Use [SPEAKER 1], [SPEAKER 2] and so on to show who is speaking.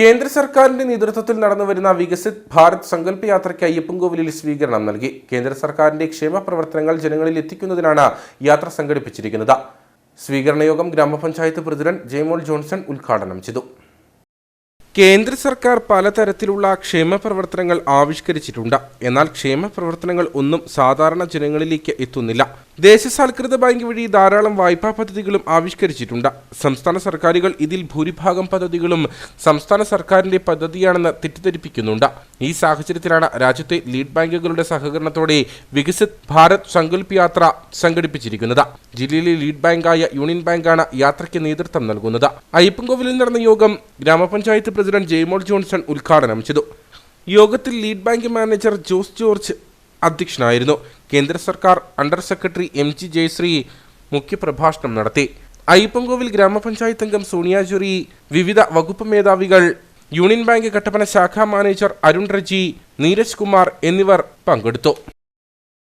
[SPEAKER 1] കേന്ദ്ര സർക്കാരിന്റെ നേതൃത്വത്തിൽ നടന്നുവരുന്ന വികസിത് ഭാരത് സങ്കല്പ യാത്രയ്ക്ക് അയ്യപ്പൻകോവിലിൽ സ്വീകരണം നൽകി. കേന്ദ്ര സർക്കാരിന്റെ ക്ഷേമ പ്രവർത്തനങ്ങൾ ജനങ്ങളിൽ എത്തിക്കുന്നതിനാണ് യാത്ര സംഘടിപ്പിച്ചിരിക്കുന്നത്. സ്വീകരണയോഗം ഗ്രാമപഞ്ചായത്ത് പ്രസിഡന്റ് ജെയ്മോൾ ജോൺസൺ ഉദ്ഘാടനം ചെയ്തു. കേന്ദ്ര സർക്കാർ പലതരത്തിലുള്ള ക്ഷേമ പ്രവർത്തനങ്ങൾ ആവിഷ്കരിച്ചിട്ടുണ്ട്. എന്നാൽ ക്ഷേമ പ്രവർത്തനങ്ങൾ ഒന്നും സാധാരണ ജനങ്ങളിലേക്ക് എത്തുന്നില്ല. ദേശസാൽകൃത ബാങ്ക് വഴി ധാരാളം വായ്പാ പദ്ധതികളും ആവിഷ്കരിച്ചിട്ടുണ്ട്. സംസ്ഥാന സർക്കാരുകൾ ഇതിൽ ഭൂരിഭാഗം പദ്ധതികളും സംസ്ഥാന സർക്കാരിന്റെ പദ്ധതിയാണെന്ന് തെറ്റിദ്ധരിപ്പിക്കുന്നുണ്ട്. ഈ സാഹചര്യത്തിലാണ് രാജ്യത്തെ ലീഡ് ബാങ്കുകളുടെ സഹകരണത്തോടെ വികസിത് ഭാരത് സങ്കല്പ് യാത്ര സംഘടിപ്പിച്ചിരിക്കുന്നത്. ജില്ലയിലെ ലീഡ് ബാങ്കായ യൂണിയൻ ബാങ്കാണ് യാത്രയ്ക്ക് നേതൃത്വം നൽകുന്നത്. അയ്യപ്പൻകോവിലിൽ നടന്ന യോഗം ഗ്രാമപഞ്ചായത്ത് പ്രസിഡന്റ് ജെയ്മോൾ ജോൺസൺ ഉദ്ഘാടനം ചെയ്തു. യോഗത്തിൽ lead bank manager Jose George അധ്യക്ഷനായിരുന്നു. കേന്ദ്ര സർക്കാർ under secretary M G Jayasree മുഖ്യപ്രഭാഷണം നടത്തി. അയ്യപ്പൻകോവിൽ ഗ്രാമപഞ്ചായത്ത് അംഗം സോണിയ ജുറി വിവിധ വകുപ്പ് മേധാവികൾ യൂണിയൻ ബാങ്ക് കട്ടപ്പന ശാഖാ മാനേജർ അരുൺ റജി നീരജ് കുമാർ എന്നിവർ പങ്കെടുത്തു.